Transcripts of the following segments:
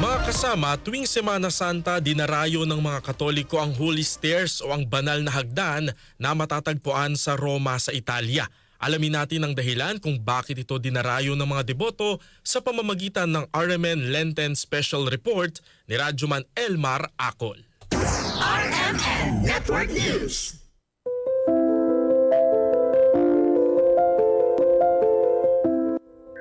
Mga kasama, tuwing Semana Santa, dinarayo ng mga Katoliko ang Holy Stairs o ang banal na hagdan na matatagpuan sa Roma sa Italia. Alamin natin ang dahilan kung bakit ito dinarayo ng mga deboto sa pamamagitan ng RMN Lenten Special Report ni Radyoman Elmar Acol. RMN Network News.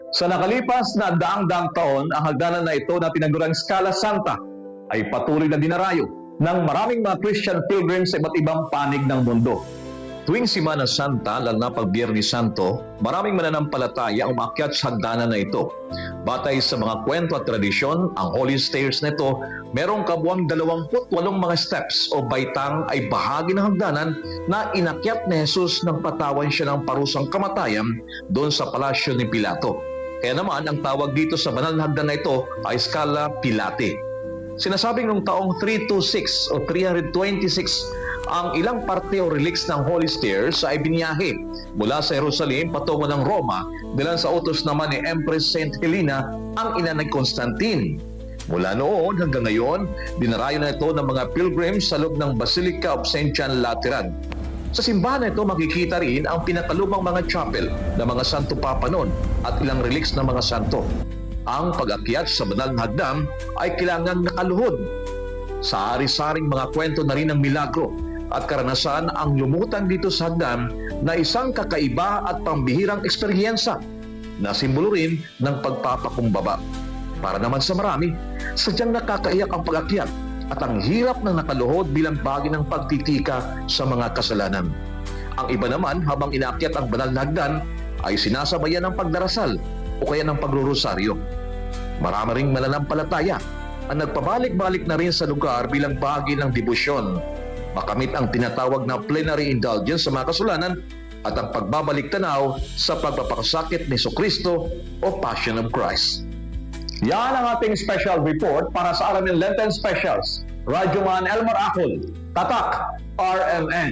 Sa nakalipas na daang-daang taon, ang hagdanan na ito na tinagurang Scala Santa ay patuloy na dinarayo ng maraming mga Christian pilgrims sa iba't ibang panig ng mundo. Tuwing Simana Santa, lalo na pag Biyernes Santo, maraming mananampalataya ang umakyat sa hagdanan na ito. Batay sa mga kwento at tradisyon, ang Holy Stairs na ito, merong kabuang 28 mga steps o baitang ay bahagi ng hagdanan na inakyat ni Jesus nang patawan siya ng parusang kamatayan doon sa palasyo ni Pilato. Kaya naman, ang tawag dito sa banal na hagdan na ito ay Scala Pilate. Sinasabing noong taong 326 o 326, ang ilang parte o relics ng Holy Stairs ay biniyahe mula sa Jerusalem patungo ng Roma bilang sa utos naman ni Empress Saint Helena ang ina ni Constantine. Mula noon hanggang ngayon, dinarayo na ito ng mga pilgrims sa loob ng Basilica of St. John Lateran. Sa simbahan na ito makikita rin ang pinakalumang mga chapel ng mga Santo Papa noon at ilang relics ng mga santo. Ang pag-akyat sa banal na hagdan ay kailangan nakaluhod. Sa ari-saring mga kwento na rin ng milagro at karanasan ang lumutang dito sa hagdan na isang kakaiba at pambihirang eksperyensa na simbolo rin ng pagpapakumbaba. Para naman sa marami, sadyang nakakaiyak ang pag-akyat at ang hirap ng nakaluhod bilang bahagi ng pagtitika sa mga kasalanan. Ang iba naman habang inaakyat ang banal na hagdan ay sinasabayan ng pagdarasal o kaya ng pagrurosaryo. Marami ring mananampalataya ang nagpabalik-balik na rin sa lugar bilang bahagi ng debosyon. Makamit ang tinatawag na plenary indulgence sa mga kasalanan at ang pagbabalik tanaw sa pagpapakasakit ni Kristo o Passion of Christ. Yan ang ating special report para sa Aramin Lenten Specials. Radyoman Elmar Acol, Tatak, RMN.